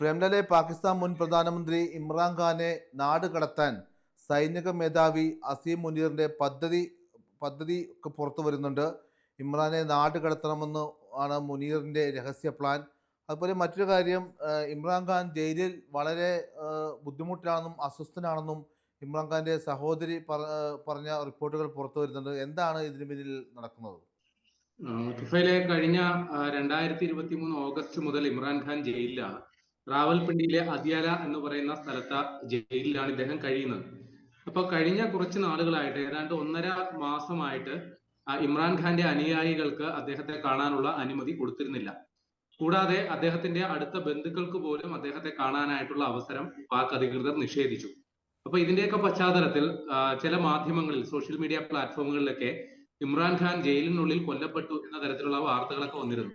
പ്രേംലലെ പാകിസ്ഥാൻ മുൻ പ്രധാനമന്ത്രി ഇമ്രാൻഖാനെ നാട് കടത്താൻ സൈനിക മേധാവി അസീം മുനീറിന്റെ പദ്ധതി പദ്ധതി പുറത്തു വരുന്നുണ്ട്. ഇമ്രാനെ നാട് കടത്തണമെന്ന് ആണ് മുനീറിന്റെ രഹസ്യ പ്ലാൻ. അതുപോലെ മറ്റൊരു കാര്യം ഇമ്രാൻഖാൻ ജയിലിൽ വളരെ ബുദ്ധിമുട്ടിലാണെന്നും അസ്വസ്ഥനാണെന്നും ഇമ്രാൻഖാന്റെ സഹോദരി പറ- പറഞ്ഞ റിപ്പോർട്ടുകൾ പുറത്തു വരുന്നുണ്ട്. എന്താണ് ഇതിന് പിന്നിൽ നടക്കുന്നത്? കഴിഞ്ഞ രണ്ടായിരത്തി ഇരുപത്തി മൂന്ന് ഓഗസ്റ്റ് മുതൽ ഇമ്രാൻഖാൻ ജയിലിലാണ്. റാവൽപിണ്ടിയിലെ അദിയാല എന്ന് പറയുന്ന സ്ഥലത്ത് ജയിലിലാണ് ഇദ്ദേഹം കഴിയുന്നത്. അപ്പൊ കഴിഞ്ഞ കുറച്ച് നാളുകളായിട്ട് ഏതാണ്ട് ഒന്നര മാസമായിട്ട് ഇമ്രാൻഖാന്റെ അനുയായികൾക്ക് അദ്ദേഹത്തെ കാണാനുള്ള അനുമതി കൊടുത്തിരുന്നില്ല. കൂടാതെ അദ്ദേഹത്തിന്റെ അടുത്ത ബന്ധുക്കൾക്ക് പോലും അദ്ദേഹത്തെ കാണാനായിട്ടുള്ള അവസരം പാക് അധികൃതർ നിഷേധിച്ചു. അപ്പൊ ഇതിന്റെയൊക്കെ പശ്ചാത്തലത്തിൽ ചില മാധ്യമങ്ങളിൽ സോഷ്യൽ മീഡിയ പ്ലാറ്റ്ഫോമുകളിലൊക്കെ ഇമ്രാൻഖാൻ ജയിലിനുള്ളിൽ കൊല്ലപ്പെട്ടു എന്ന തരത്തിലുള്ള വാർത്തകളൊക്കെ വന്നിരുന്നു.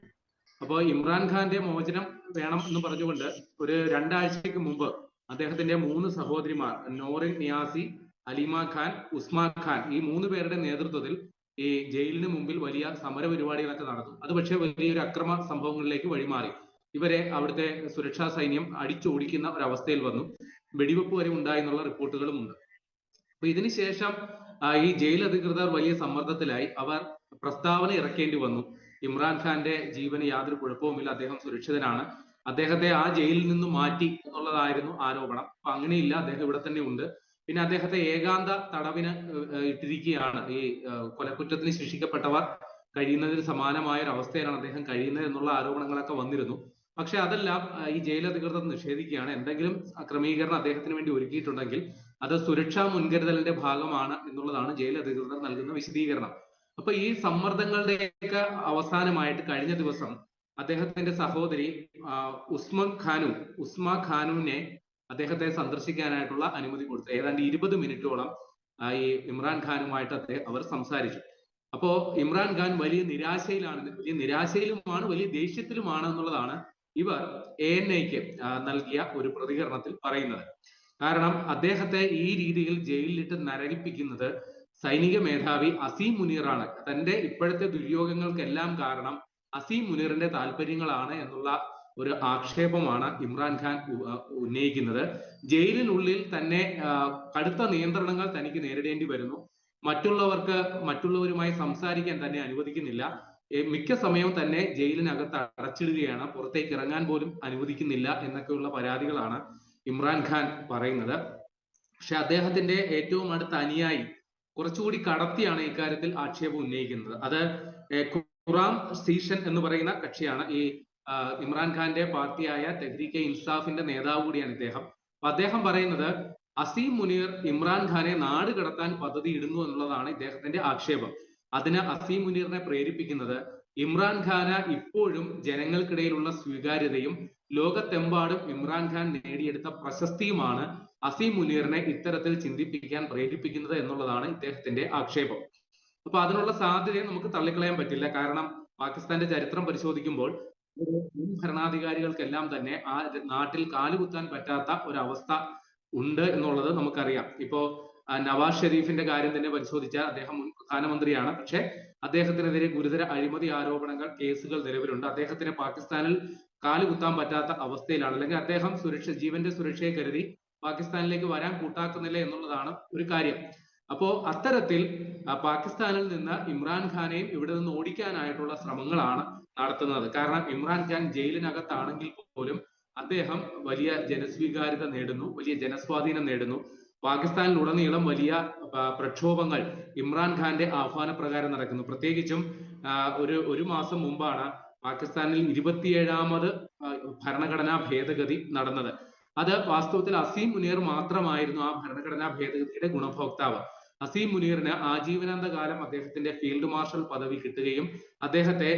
അപ്പോൾ ഇമ്രാൻഖാന്റെ മോചനം വേണം എന്ന് പറഞ്ഞുകൊണ്ട് ഒരു രണ്ടാഴ്ചയ്ക്ക് മുമ്പ് അദ്ദേഹത്തിന്റെ മൂന്ന് സഹോദരിമാർ നോറിൻ നിയാസി അലിമ ഖാൻ ഉസ്മാ ഖാൻ ഈ മൂന്ന് പേരുടെ നേതൃത്വത്തിൽ ഈ ജയിലിന് മുമ്പിൽ വലിയ സമര പരിപാടികളൊക്കെ നടന്നു. അത് പക്ഷേ വലിയൊരു അക്രമ സംഭവങ്ങളിലേക്ക് വഴിമാറി. ഇവരെ അവിടുത്തെ സുരക്ഷാ സൈന്യം അടിച്ചോടിക്കുന്ന ഒരവസ്ഥയിൽ വന്നു. വെടിവെപ്പ് വരെ ഉണ്ടായി എന്നുള്ള റിപ്പോർട്ടുകളും ഉണ്ട്. അപ്പൊ ഇതിനുശേഷം ഈ ജയിൽ അധികൃതർ വലിയ സമ്മർദ്ദത്തിലായി. അവർ പ്രസ്താവന ഇറക്കേണ്ടി വന്നു. ഇമ്രാൻഖാന്റെ ജീവന് യാതൊരു കുഴപ്പവുമില്ല. അദ്ദേഹം സുരക്ഷിതനാണ്. അദ്ദേഹത്തെ ആ ജയിലിൽ നിന്ന് മാറ്റി എന്നുള്ളതായിരുന്നു ആരോപണം. അപ്പൊ അങ്ങനെയില്ല. അദ്ദേഹം ഇവിടെ തന്നെ ഉണ്ട്. പിന്നെ അദ്ദേഹത്തെ ഏകാന്ത തടവിന് ഇട്ടിരിക്കുകയാണ്. ഈ കൊലക്കുറ്റത്തിന് ശിക്ഷിക്കപ്പെട്ടവർ കഴിയുന്നതിന് സമാനമായ ഒരു അവസ്ഥയിലാണ് അദ്ദേഹം കഴിയുന്നത് എന്നുള്ള ആരോപണങ്ങളൊക്കെ വന്നിരുന്നു. പക്ഷെ അതെല്ലാം ഈ ജയിൽ അധികൃതർ നിഷേധിക്കുകയാണ്. എന്തെങ്കിലും ക്രമീകരണം അദ്ദേഹത്തിന് വേണ്ടി ഒരുക്കിയിട്ടുണ്ടെങ്കിൽ അത് സുരക്ഷാ മുൻകരുതലിന്റെ ഭാഗമാണ് എന്നുള്ളതാണ് ജയിൽ അധികൃതർ നൽകുന്ന വിശദീകരണം. അപ്പൊ ഈ സമ്മർദ്ദങ്ങളുടെയൊക്കെ അവസാനമായിട്ട് കഴിഞ്ഞ ദിവസം അദ്ദേഹത്തിന്റെ സഹോദരി ഉസ്മൻ ഖാനു ഉസ്മ ഖാനുവിനെ അദ്ദേഹത്തെ സന്ദർശിക്കാനായിട്ടുള്ള അനുമതി കൊടുത്തു. ഏതാണ്ട് ഇരുപത് മിനിറ്റോളം ഈ ഇമ്രാൻ ഖാനുമായിട്ട് അദ്ദേഹം അവർ സംസാരിച്ചു. അപ്പോ ഇമ്രാൻ ഖാൻ വലിയ നിരാശയിലാണ് വലിയ നിരാശയിലുമാണ് വലിയ ദേഷ്യത്തിലുമാണ് എന്നുള്ളതാണ് ഇവർ എ എൻ ഐക്ക് നൽകിയ ഒരു പ്രതികരണത്തിൽ പറയുന്നത്. കാരണം അദ്ദേഹത്തെ ഈ രീതിയിൽ ജയിലിലിട്ട് നരകിപ്പിക്കുന്നത് സൈനിക മേധാവി അസീം മുനീറാണ്. തന്റെ ഇപ്പോഴത്തെ ദുര്യോഗങ്ങൾക്കെല്ലാം കാരണം അസീം മുനീറിന്റെ താല്പര്യങ്ങളാണ് എന്നുള്ള ഒരു ആക്ഷേപമാണ് ഇമ്രാൻഖാൻ ഉന്നയിക്കുന്നത്. ജയിലിനുള്ളിൽ തന്നെ കടുത്ത നിയന്ത്രണങ്ങൾ തനിക്ക് നേരിടേണ്ടി വരുന്നു. മറ്റുള്ളവർക്ക് മറ്റുള്ളവരുമായി സംസാരിക്കാൻ തന്നെ അനുവദിക്കുന്നില്ല. മിക്ക സമയവും തന്നെ ജയിലിനകത്ത് അടച്ചിടുകയാണ്. പുറത്തേക്ക് ഇറങ്ങാൻ പോലും അനുവദിക്കുന്നില്ല എന്നൊക്കെയുള്ള പരാതികളാണ് ഇമ്രാൻഖാൻ പറയുന്നത്. പക്ഷെ അദ്ദേഹത്തിന്റെ ഏറ്റവും അടുത്ത അനുയായി കുറച്ചുകൂടി കടത്തിയാണ് ഇക്കാര്യത്തിൽ ആക്ഷേപം ഉന്നയിക്കുന്നത്. അത് ഖുറാം സീഷൻ എന്ന് പറയുന്ന കക്ഷിയാണ്. ഈ ഇമ്രാൻഖാന്റെ പാർട്ടിയായ തെഹ്രീക്കെ ഇൻസാഫിന്റെ നേതാവ് കൂടിയാണ് ഇദ്ദേഹം. അദ്ദേഹം പറയുന്നത് അസീം മുനീർ ഇമ്രാൻഖാനെ നാട് കടത്താൻ പദ്ധതി ഇടുന്നു എന്നുള്ളതാണ് ഇദ്ദേഹത്തിന്റെ ആക്ഷേപം. അതിന് അസീം മുനീറിനെ പ്രേരിപ്പിക്കുന്നത് ഇമ്രാൻഖാന് ഇപ്പോഴും ജനങ്ങൾക്കിടയിലുള്ള സ്വീകാര്യതയും ലോകത്തെമ്പാടും ഇമ്രാൻഖാൻ നേടിയെടുത്ത പ്രശസ്തിയുമാണ് അസീം മുനീറിനെ ഇത്തരത്തിൽ ചിന്തിപ്പിക്കാൻ പ്രേരിപ്പിക്കുന്നത് എന്നുള്ളതാണ് ഇദ്ദേഹത്തിന്റെ ആക്ഷേപം. അപ്പൊ അതിനുള്ള സാധ്യതയെ നമുക്ക് തള്ളിക്കളയാൻ പറ്റില്ല. കാരണം പാകിസ്ഥാന്റെ ചരിത്രം പരിശോധിക്കുമ്പോൾ ഭരണാധികാരികൾക്കെല്ലാം തന്നെ ആ നാട്ടിൽ കാലുകുത്താൻ പറ്റാത്ത ഒരവസ്ഥ ഉണ്ട് എന്നുള്ളത് നമുക്കറിയാം. ഇപ്പോ നവാസ് ഷെരീഫിന്റെ കാര്യം തന്നെ പരിശോധിച്ചാൽ അദ്ദേഹം മുൻ പ്രധാനമന്ത്രിയാണ്. പക്ഷെ അദ്ദേഹത്തിനെതിരെ ഗുരുതര അഴിമതി ആരോപണങ്ങൾ കേസുകൾ നിലവിലുണ്ട്. അദ്ദേഹത്തിന് പാകിസ്ഥാനിൽ കാലുകുത്താൻ പറ്റാത്ത അവസ്ഥയിലാണ്. അല്ലെങ്കിൽ അദ്ദേഹം സുരക്ഷ ജീവന്റെ സുരക്ഷയെ കരുതി പാകിസ്ഥാനിലേക്ക് വരാൻ കൂട്ടാക്കുന്നില്ല എന്നുള്ളതാണ് ഒരു കാര്യം. അപ്പോ അത്തരത്തിൽ പാകിസ്ഥാനിൽ നിന്ന് ഇമ്രാൻഖാനെയും ഇവിടെ നിന്ന് ഓടിക്കാനായിട്ടുള്ള ശ്രമങ്ങളാണ് നടത്തുന്നത്. കാരണം ഇമ്രാൻഖാൻ ജയിലിനകത്താണെങ്കിൽ പോലും അദ്ദേഹം വലിയ ജനസ്വീകാര്യത നേടുന്നു വലിയ ജനസ്വാധീനം നേടുന്നു. പാകിസ്ഥാനിലുടനീളം വലിയ പ്രക്ഷോഭങ്ങൾ ഇമ്രാൻഖാന്റെ ആഹ്വാനപ്രകാരം നടക്കുന്നു. പ്രത്യേകിച്ചും ഒരു ഒരു മാസം മുമ്പാണ് പാകിസ്ഥാനിൽ ഇരുപത്തിയേഴാമത് ഭരണഘടനാ ഭേദഗതി നടന്നത്. അത് വാസ്തവത്തിൽ അസീം മുനീർ മാത്രമായിരുന്നു ആ ഭരണഘടനാ ഭേദഗതിയുടെ ഗുണഭോക്താവ്. അസീം മുനീറിന് ആജീവനാന്ത കാലം അദ്ദേഹത്തിന്റെ ഫീൽഡ് മാർഷൽ പദവി കിട്ടുകയും അദ്ദേഹത്തെ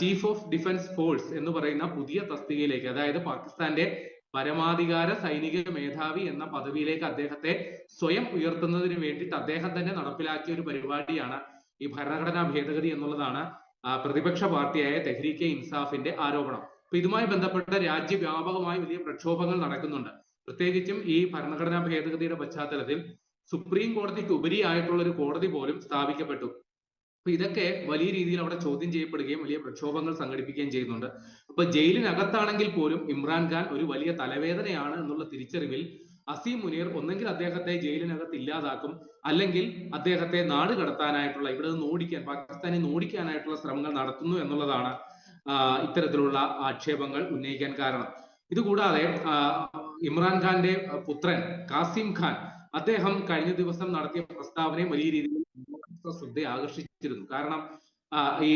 ചീഫ് ഓഫ് ഡിഫൻസ് ഫോഴ്സ് എന്ന് പറയുന്ന പുതിയ തസ്തികയിലേക്ക് അതായത് പാകിസ്ഥാന്റെ പരമാധികാര സൈനിക മേധാവി എന്ന പദവിയിലേക്ക് അദ്ദേഹത്തെ സ്വയം ഉയർത്തുന്നതിന് വേണ്ടിയിട്ട് അദ്ദേഹം തന്നെ നടപ്പിലാക്കിയ ഒരു പരിപാടിയാണ് ഈ ഭരണഘടനാ ഭേദഗതി എന്നുള്ളതാണ് പ്രതിപക്ഷ പാർട്ടിയായ തെഹ്രീക്കെ ഇൻസാഫിന്റെ ആരോപണം. അപ്പൊ ഇതുമായി ബന്ധപ്പെട്ട രാജ്യവ്യാപകമായി വലിയ പ്രക്ഷോഭങ്ങൾ നടക്കുന്നുണ്ട്. പ്രത്യേകിച്ചും ഈ ഭരണഘടനാ ഭേദഗതിയുടെ പശ്ചാത്തലത്തിൽ സുപ്രീം കോടതിക്ക് ഉപരിയായിട്ടുള്ള ഒരു കോടതി പോലും സ്ഥാപിക്കപ്പെട്ടു. അപ്പൊ ഇതൊക്കെ വലിയ രീതിയിൽ അവിടെ ചോദ്യം ചെയ്യപ്പെടുകയും വലിയ പ്രക്ഷോഭങ്ങൾ സംഘടിപ്പിക്കുകയും ചെയ്യുന്നുണ്ട്. അപ്പൊ ജയിലിനകത്താണെങ്കിൽ പോലും ഇമ്രാൻഖാൻ ഒരു വലിയ തലവേദനയാണ് എന്നുള്ള തിരിച്ചറിവിൽ അസീം മുനീർ ഒന്നെങ്കിൽ അദ്ദേഹത്തെ ജയിലിനകത്ത് ഇല്ലാതാക്കും അല്ലെങ്കിൽ അദ്ദേഹത്തെ നാട് കടത്താനായിട്ടുള്ള ഇവിടെ നിന്ന് ഓടിക്കാൻ പാകിസ്ഥാനെ ഓടിക്കാനായിട്ടുള്ള ശ്രമങ്ങൾ നടത്തുന്നു എന്നുള്ളതാണ് ഇത്തരത്തിലുള്ള ആക്ഷേപങ്ങൾ ഉന്നയിക്കാൻ കാരണം. ഇതുകൂടാതെ ഇമ്രാൻഖാന്റെ പുത്രൻ കാസിം ഖാൻ അദ്ദേഹം കഴിഞ്ഞ ദിവസം നടത്തിയ പ്രസ്താവനയെ വലിയ രീതിയിൽ ശ്രദ്ധ ആകർഷിച്ചിരുന്നു. കാരണം ഈ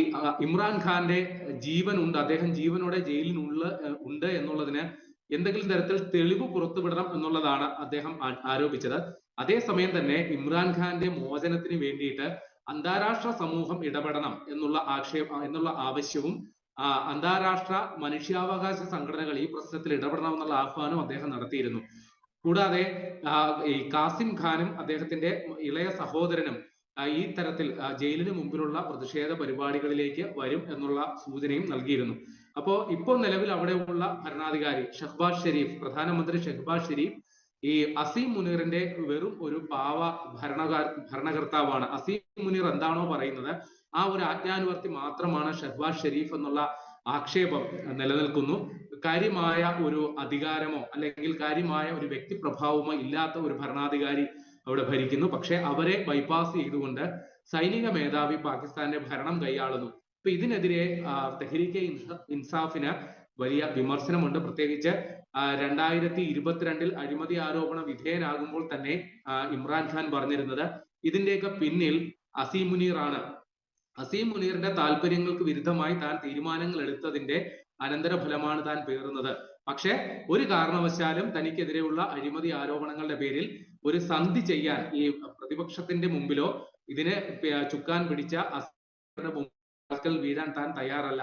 ഇമ്രാൻഖാന്റെ ജീവൻ ഉണ്ട് അദ്ദേഹം ജീവനോടെ ജയിലിനുള്ള ഉണ്ട് എന്നുള്ളതിന് എന്തെങ്കിലും തരത്തിൽ തെളിവ് പുറത്തുവിടണം എന്നുള്ളതാണ് അദ്ദേഹം ആരോപിച്ചത്. അതേസമയം തന്നെ ഇമ്രാൻഖാന്റെ മോചനത്തിന് വേണ്ടിയിട്ട് അന്താരാഷ്ട്ര സമൂഹം ഇടപെടണം എന്നുള്ള ആക്ഷേപ എന്നുള്ള ആവശ്യവും അന്താരാഷ്ട്ര മനുഷ്യാവകാശ സംഘടനകൾ ഈ പ്രശ്നത്തിൽ ഇടപെടണം എന്നുള്ള ആഹ്വാനം അദ്ദേഹം നടത്തിയിരുന്നു. കൂടാതെ ഈ കാസിം ഖാനും അദ്ദേഹത്തിന്റെ ഇളയ സഹോദരനും ഈ തരത്തിൽ ജയിലിന് മുമ്പിലുള്ള പ്രതിഷേധ പരിപാടികളിലേക്ക് വരും എന്നുള്ള സൂചനയും നൽകിയിരുന്നു. അപ്പോ ഇപ്പോൾ നിലവിൽ അവിടെയുള്ള ഭരണാധികാരി ഷഹ്ബാസ് ഷെരീഫ് പ്രധാനമന്ത്രി ഷഹ്ബാസ് ഷെരീഫ് ഈ അസീം മുനീറിന്റെ വെറും ഒരു പാവ ഭരണകാർ ഭരണകർത്താവാണ്. അസീം മുനീർ എന്താണോ പറയുന്നത് ആ ഒരു ആജ്ഞാനുവർത്തി മാത്രമാണ് ഷഹ്ബാസ് ഷെരീഫ് എന്നുള്ള ആക്ഷേപം നിലനിൽക്കുന്നു. കാര്യമായ ഒരു അധികാരമോ അല്ലെങ്കിൽ കാര്യമായ ഒരു വ്യക്തി പ്രഭാവമോ ഇല്ലാത്ത ഒരു ഭരണാധികാരി അവിടെ ഭരിക്കുന്നു. പക്ഷെ അവരെ ബൈപ്പാസ് ചെയ്തുകൊണ്ട് സൈനിക മേധാവി പാകിസ്ഥാന്റെ ഭരണം കൈയാളുന്നു. അപ്പൊ ഇതിനെതിരെ തെഹ്രീക്കെ ഇൻസാഫിന് വലിയ വിമർശനമുണ്ട്. പ്രത്യേകിച്ച് രണ്ടായിരത്തി ഇരുപത്തിരണ്ടിൽ അഴിമതി ആരോപണ വിധേയനാകുമ്പോൾ തന്നെ ഇമ്രാൻഖാൻ പറഞ്ഞിരുന്നത് ഇതിന്റെയൊക്കെ പിന്നിൽ അസീം മുനീറാണ്. ആണ് അസീം മുനീറിന്റെ താല്പര്യങ്ങൾക്ക് വിരുദ്ധമായി താൻ തീരുമാനങ്ങൾ എടുത്തതിന്റെ അനന്തരഫലമാണ് താൻ പേറുന്നത്. പക്ഷേ ഒരു കാരണവശാലും തനിക്കെതിരെയുള്ള അഴിമതി ആരോപണങ്ങളുടെ പേരിൽ ഒരു സന്ധി ചെയ്യാൻ ഈ പ്രതിപക്ഷത്തിന്റെ മുമ്പിലോ ഇതിനെ ചുക്കാൻ പിടിച്ച മുമ്പിൽ വീഴാൻ താൻ തയ്യാറല്ല.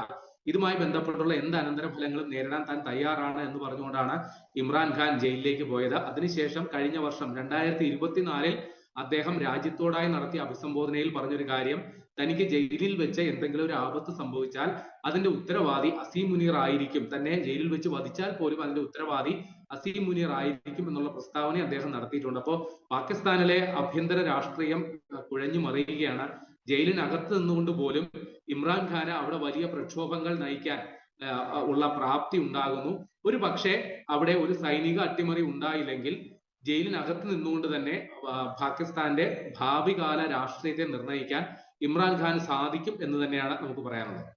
ഇതുമായി ബന്ധപ്പെട്ടുള്ള എന്ത് അനന്തരഫലങ്ങളും നേരിടാൻ താൻ തയ്യാറാണ് എന്ന് പറഞ്ഞുകൊണ്ടാണ് ഇമ്രാൻഖാൻ ജയിലിലേക്ക് പോയത്. അതിനുശേഷം കഴിഞ്ഞ വർഷം രണ്ടായിരത്തി ഇരുപത്തിനാലിൽ അദ്ദേഹം രാജ്യത്തോടായി നടത്തിയ അഭിസംബോധനയിൽ പറഞ്ഞൊരു കാര്യം തനിക്ക് ജയിലിൽ വെച്ച് എന്തെങ്കിലും ഒരു ആപത്ത് സംഭവിച്ചാൽ അതിന്റെ ഉത്തരവാദി അസീം മുനീർ ആയിരിക്കും. തന്നെ ജയിലിൽ വെച്ച് വധിച്ചാൽ പോലും അതിന്റെ ഉത്തരവാദി അസീം മുനീർ ആയിരിക്കും എന്നുള്ള പ്രസ്താവന അദ്ദേഹം നടത്തിയിട്ടുണ്ട്. അപ്പോ പാകിസ്ഥാനിലെ ആഭ്യന്തര രാഷ്ട്രീയം കുഴഞ്ഞു മറിയുകയാണ്. ജയിലിനകത്ത് നിന്നുകൊണ്ട് പോലും ഇമ്രാൻഖാന് അവിടെ വലിയ പ്രക്ഷോഭങ്ങൾ നയിക്കാൻ ഉള്ള പ്രാപ്തി ഉണ്ടാകുന്നു. ഒരു പക്ഷേ അവിടെ ഒരു സൈനിക അട്ടിമറി ഉണ്ടായില്ലെങ്കിൽ ജയിലിനകത്ത് നിന്നുകൊണ്ട് തന്നെ പാകിസ്ഥാന്റെ പാകിസ്ഥാന്റെ ഭാവികാല രാഷ്ട്രീയത്തെ നിർണയിക്കാൻ ഇമ്രാൻഖാൻ സാധിക്കും എന്ന് തന്നെയാണ് നമുക്ക് പറയാനുള്ളത്.